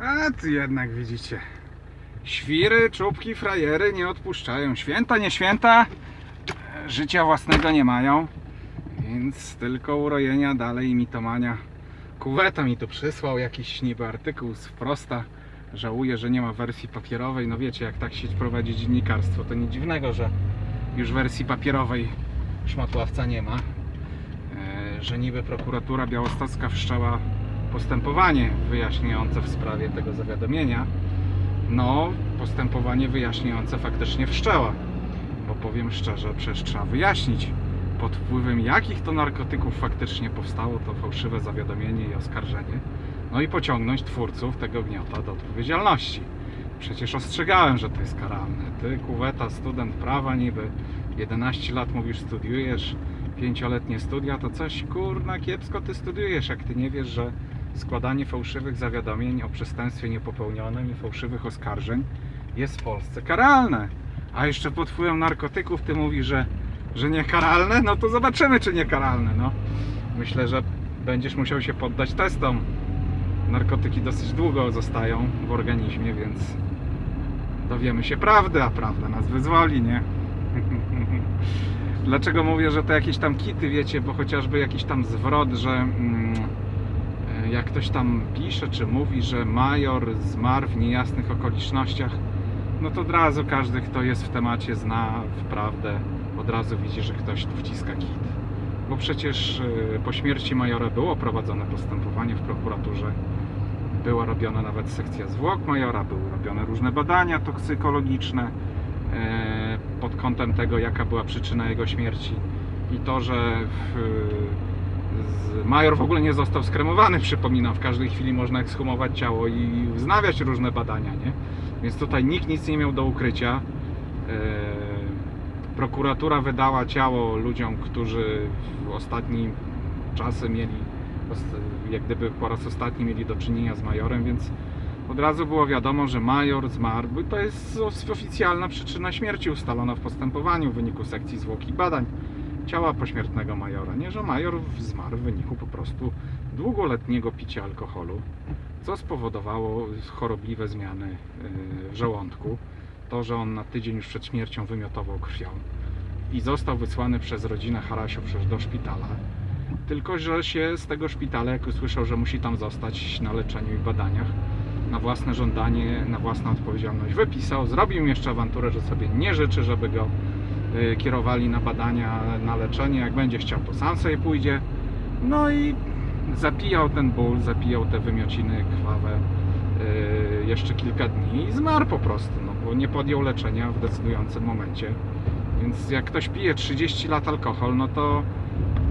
A tu jednak widzicie. Świry, czubki, frajery nie odpuszczają. Święta, nie święta, życia własnego nie mają. Więc tylko urojenia, dalej mitomania. Kuweta mi tu przysłał jakiś niby artykuł z wprosta. Żałuję, że nie ma wersji papierowej. No wiecie, jak tak się prowadzi dziennikarstwo, to nic dziwnego, że już wersji papierowej szmatławca nie ma. E, Że niby prokuratura białostocka wszczęła postępowanie wyjaśniające w sprawie tego zawiadomienia. No, postępowanie wyjaśniające faktycznie wszczęła. Bo powiem szczerze, przecież trzeba wyjaśnić, pod wpływem jakich to narkotyków faktycznie powstało to fałszywe zawiadomienie i oskarżenie. No i pociągnąć twórców tego gniota do odpowiedzialności. Przecież ostrzegałem, że to jest karalne. Ty, kuweta, student prawa niby, 11 lat mówisz studiujesz, pięcioletnie studia, to coś kurna kiepsko ty studiujesz, jak ty nie wiesz, że składanie fałszywych zawiadomień o przestępstwie niepopełnionym i fałszywych oskarżeń jest w Polsce karalne. A jeszcze pod wpływem narkotyków ty mówisz, że, że niekaralne? No to zobaczymy, czy niekaralne. No. Myślę, że będziesz musiał się poddać testom. Narkotyki dosyć długo zostają w organizmie, więc dowiemy się prawdy, a prawda nas wyzwoli, nie? Dlaczego mówię, że to jakieś tam kity, wiecie, bo chociażby jakiś tam zwrot, że mm, jak ktoś tam pisze czy mówi, że major zmarł w niejasnych okolicznościach, no to od razu każdy, kto jest w temacie, zna w prawdę, od razu widzi, że ktoś tu wciska kit. Bo przecież e, po śmierci majora było prowadzone postępowanie w prokuraturze, była robiona nawet sekcja zwłok majora, były robione różne badania toksykologiczne e, pod kątem tego, jaka była przyczyna jego śmierci. I to, że w, major w ogóle nie został skremowany, przypominam, w każdej chwili można ekshumować ciało i wznawiać różne badania, nie? Więc tutaj nikt nic nie miał do ukrycia. E, prokuratura wydała ciało ludziom, którzy w ostatnim czasy mieli, jak gdyby po raz ostatni mieli do czynienia z majorem, więc od razu było wiadomo, że major zmarł. bo To jest oficjalna przyczyna śmierci ustalona w postępowaniu w wyniku sekcji zwłok i badań ciała pośmiertnego majora. Nie, że major zmarł w wyniku po prostu długoletniego picia alkoholu, co spowodowało chorobliwe zmiany yy, w żołądku. To, że on na tydzień już przed śmiercią wymiotował krwią i został wysłany przez rodzinę przecież do szpitala. Tylko, że się z tego szpitala, jak usłyszał, że musi tam zostać na leczeniu i badaniach, na własne żądanie, na własną odpowiedzialność wypisał. Zrobił jeszcze awanturę, że sobie nie życzy, żeby go y, kierowali na badania, na leczenie. Jak będzie chciał, to sam sobie pójdzie. No i zapijał ten ból, zapijał te wymiociny krwawe y, jeszcze kilka dni i zmarł po prostu, no bo nie podjął leczenia w decydującym momencie. Więc jak ktoś pije 30 lat alkohol, no to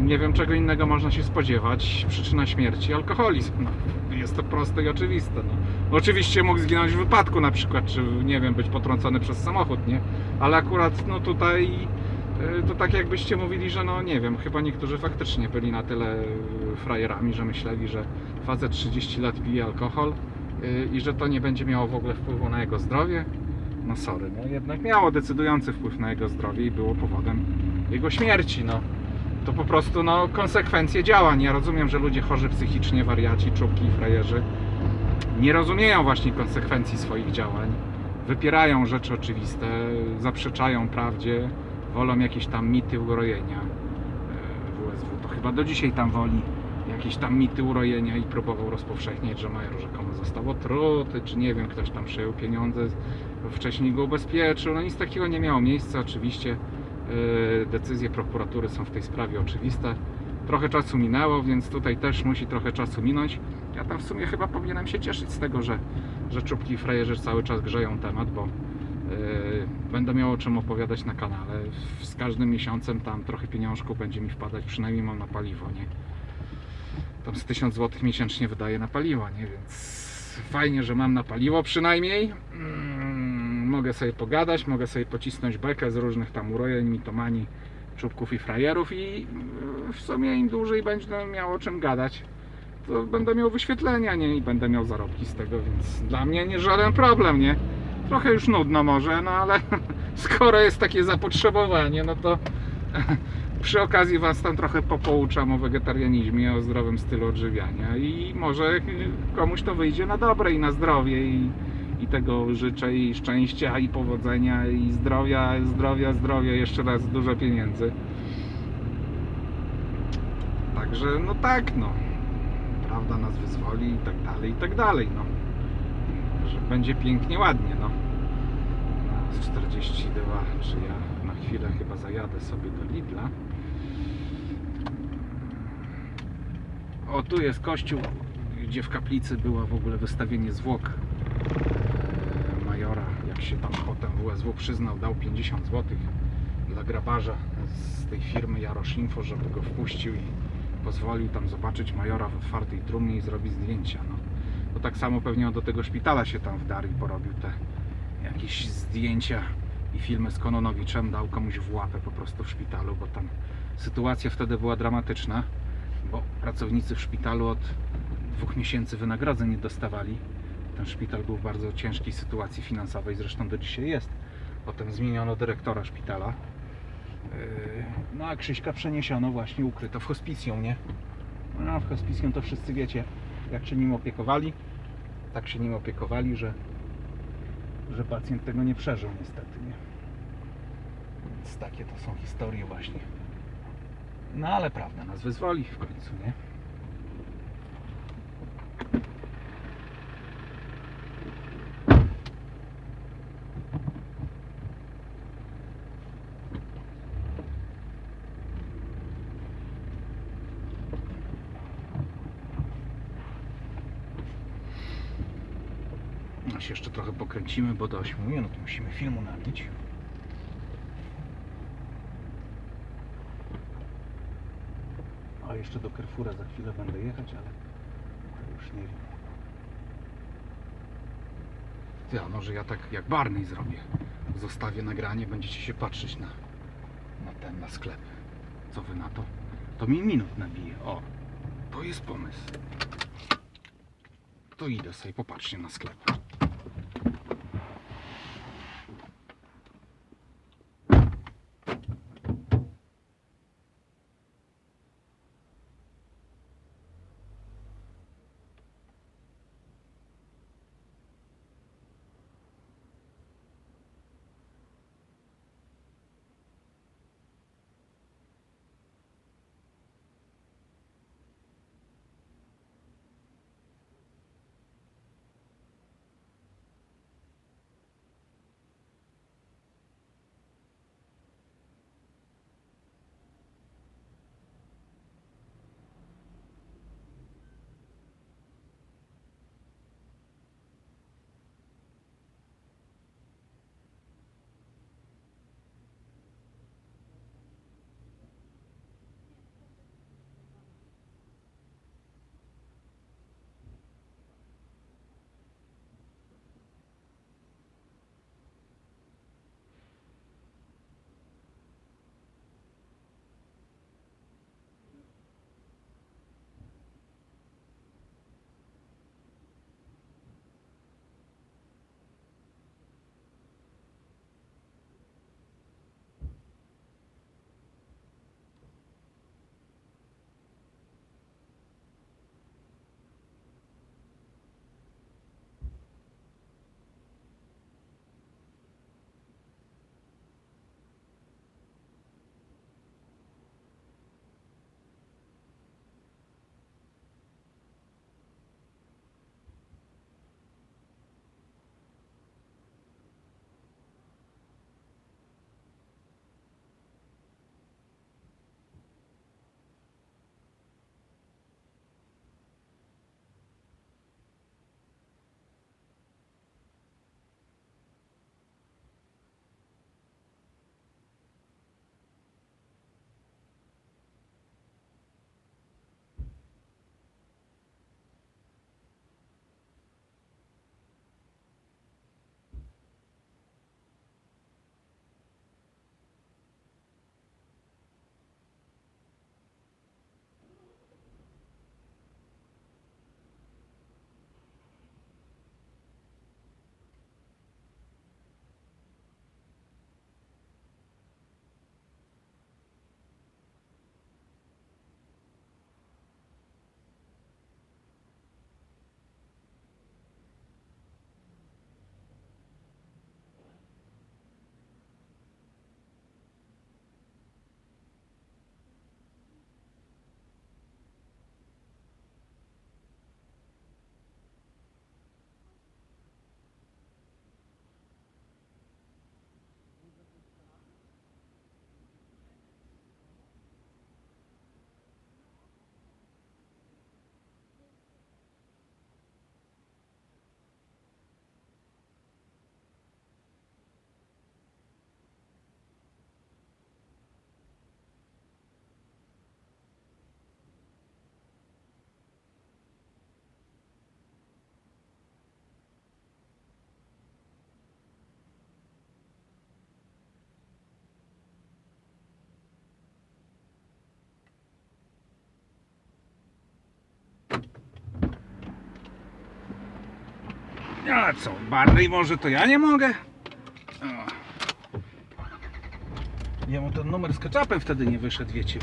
nie wiem czego innego można się spodziewać. Przyczyna śmierci alkoholizm. No, jest to proste i oczywiste. No. Oczywiście mógł zginąć w wypadku na przykład, czy nie wiem, być potrącony przez samochód, nie? Ale akurat no tutaj y, to tak jakbyście mówili, że no nie wiem, chyba niektórzy faktycznie byli na tyle y, frajerami, że myśleli, że facet 30 lat pije alkohol y, i że to nie będzie miało w ogóle wpływu na jego zdrowie. No sorry, no jednak miało decydujący wpływ na jego zdrowie i było powodem jego śmierci, no to po prostu no, konsekwencje działań. Ja rozumiem, że ludzie chorzy psychicznie, wariaci, czubki frajerzy nie rozumieją właśnie konsekwencji swoich działań. Wypierają rzeczy oczywiste, zaprzeczają prawdzie, wolą jakieś tam mity urojenia. E, WSW to chyba do dzisiaj tam woli jakieś tam mity urojenia i próbował rozpowszechniać, że major rzekomo został otruty, czy nie wiem, ktoś tam przejął pieniądze, wcześniej go ubezpieczył. No nic takiego nie miało miejsca oczywiście. Yy, decyzje prokuratury są w tej sprawie oczywiste. Trochę czasu minęło, więc tutaj też musi trochę czasu minąć. Ja tam w sumie chyba powinienem się cieszyć z tego, że, że czubki i frajerzy cały czas grzeją temat, bo yy, będę miał o czym opowiadać na kanale. Z każdym miesiącem tam trochę pieniążków będzie mi wpadać, przynajmniej mam na paliwo, nie? Tam z 1000 zł miesięcznie wydaję na paliwo, nie? Więc fajnie, że mam na paliwo przynajmniej. Mogę sobie pogadać, mogę sobie pocisnąć bekę z różnych tam urojeń, mitomanii, czubków i frajerów i mm, w sumie im dłużej będę miał o czym gadać, to będę miał wyświetlenia, nie? I będę miał zarobki z tego, więc dla mnie nie żaden problem, nie? Trochę już nudno może, no ale skoro jest takie zapotrzebowanie, no to przy okazji Was tam trochę popouczam o wegetarianizmie, o zdrowym stylu odżywiania i może komuś to wyjdzie na dobre i na zdrowie i, i tego życzę i szczęścia i powodzenia i zdrowia, zdrowia, zdrowia, jeszcze raz dużo pieniędzy. Także no tak no, prawda nas wyzwoli i tak dalej, i tak dalej no. Że będzie pięknie, ładnie no. Z 42, czy ja na chwilę chyba zajadę sobie do Lidla. O, tu jest kościół, gdzie w kaplicy było w ogóle wystawienie zwłok Jak się tam potem WSW przyznał, dał 50 zł dla grabarza z tej firmy Jarosz Info, żeby go wpuścił i pozwolił tam zobaczyć majora w otwartej trumnie i zrobić zdjęcia. No. To tak samo pewnie on do tego szpitala się tam wdarł i porobił te jakieś zdjęcia i filmy z Kononowiczem, dał komuś w łapę po prostu w szpitalu, bo tam sytuacja wtedy była dramatyczna, bo pracownicy w szpitalu od dwóch miesięcy wynagrodzeń nie dostawali. Ten szpital był w bardzo ciężkiej sytuacji finansowej, zresztą do dzisiaj jest. Potem zmieniono dyrektora szpitala. Yy, No a Krzyśka przeniesiono właśnie, ukryto w hospicjum, nie? No w hospicjum to wszyscy wiecie, jak się nim opiekowali, tak się nim opiekowali, że że pacjent tego nie przeżył niestety, nie? Więc takie to są historie właśnie. No ale prawda nas wyzwoli w końcu, nie? Się jeszcze trochę pokręcimy, bo do 8 minut musimy filmu nabić. A jeszcze do Carrefoura za chwilę będę jechać, ale już nie wiem. Ty, a może ja tak jak Barney zrobię. Zostawię nagranie, będziecie się patrzeć na, na ten, na sklep. Co wy na to? To mi minut nabije. O, to jest pomysł. To idę sobie, popatrzcie na sklep. A co, bardziej może to ja nie mogę? O. Jemu ten numer z ketchupem wtedy nie wyszedł, wiecie,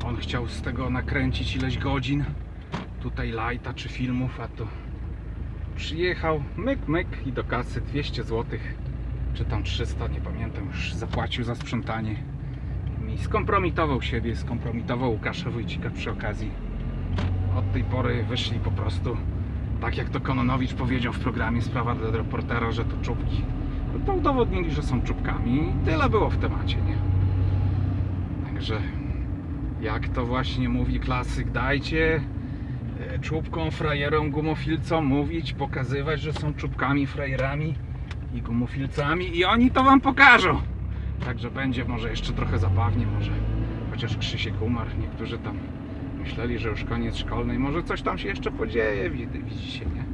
bo on chciał z tego nakręcić ileś godzin. Tutaj lajta czy filmów, a to przyjechał, myk, myk i do kasy 200 zł, czy tam 300, nie pamiętam, już zapłacił za sprzątanie. I skompromitował siebie, skompromitował Łukasza Wójcika przy okazji. Od tej pory wyszli po prostu, tak jak to Kononowicz powiedział w programie Sprawa dla reportera, że to czubki. To udowodnili, że są czubkami i tyle było w temacie, nie? Także jak to właśnie mówi klasyk, dajcie e, czubkom, frajerom, gumofilcom mówić, pokazywać, że są czubkami, frajerami i gumofilcami i oni to wam pokażą. Także będzie może jeszcze trochę zabawnie, może chociaż Krzysiek umarł, niektórzy tam myśleli, że już koniec szkolnej, może coś tam się jeszcze podzieje, wid- widzicie, nie?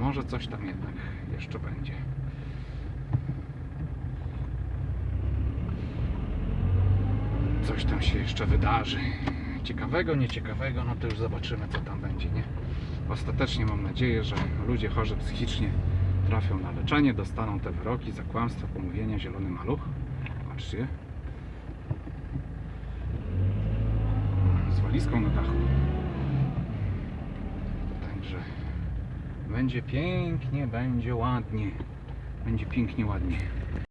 Może coś tam jednak jeszcze będzie. Coś tam się jeszcze wydarzy. Ciekawego, nieciekawego, no to już zobaczymy, co tam będzie, nie? Ostatecznie mam nadzieję, że ludzie chorzy psychicznie trafią na leczenie, dostaną te wyroki za kłamstwo, pomówienia, zielony maluch. Patrzcie. Z walizką na dachu. Także będzie pięknie, będzie ładnie. Będzie pięknie, ładnie.